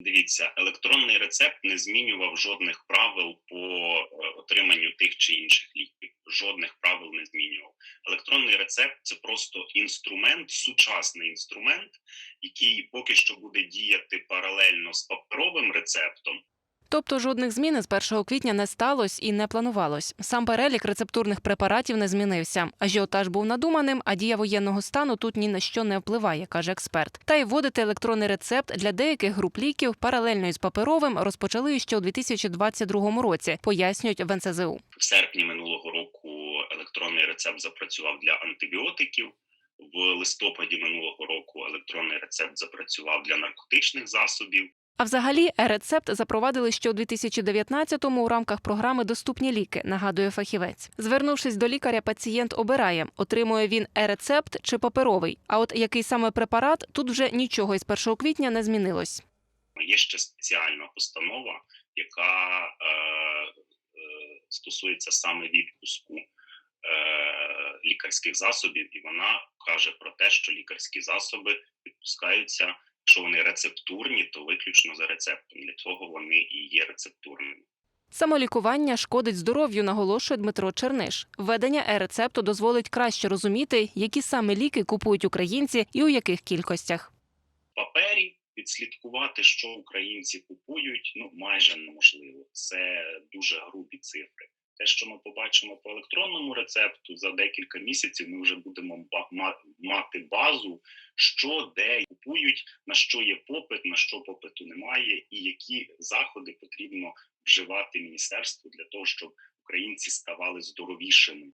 Дивіться, електронний рецепт не змінював жодних правил по е, отриманню тих чи інших ліків. Жодних правил не змінював. Електронний рецепт це просто інструмент, сучасний інструмент, який поки що буде діяти паралельно з паперовим рецептом. Тобто жодних змін із 1 квітня не сталося і не планувалось. Сам перелік рецептурних препаратів не змінився. Ажіотаж був надуманим, а дія воєнного стану тут ні на що не впливає, каже експерт. Та й вводити електронний рецепт для деяких груп ліків паралельно із паперовим розпочали ще у 2022 році, пояснюють в НСЗУ. В серпні минулого року електронний рецепт запрацював для антибіотиків. В листопаді минулого року електронний рецепт запрацював для наркотичних засобів. А взагалі е-рецепт запровадили ще у 2019-му у рамках програми Доступні ліки, нагадує фахівець. Звернувшись до лікаря, пацієнт обирає, отримує він е-рецепт чи паперовий. А от який саме препарат, тут вже нічого із 1 квітня не змінилось. Є ще спеціальна постанова, яка е, е, стосується саме відпуску е, лікарських засобів, і вона каже про те, що лікарські засоби відпускаються. Якщо вони рецептурні, то виключно за рецептом. Для цього вони і є рецептурними. Самолікування шкодить здоров'ю, наголошує Дмитро Черниш. Введення е-рецепту дозволить краще розуміти, які саме ліки купують українці і у яких кількостях. Папері відслідкувати, що українці купують, ну майже неможливо. Це дуже грубі цифри. Те, що ми побачимо по електронному рецепту, за декілька місяців ми вже будемо мати базу, що де купують, на що є попит, на що попиту немає, і які заходи потрібно вживати міністерству для того, щоб українці ставали здоровішими.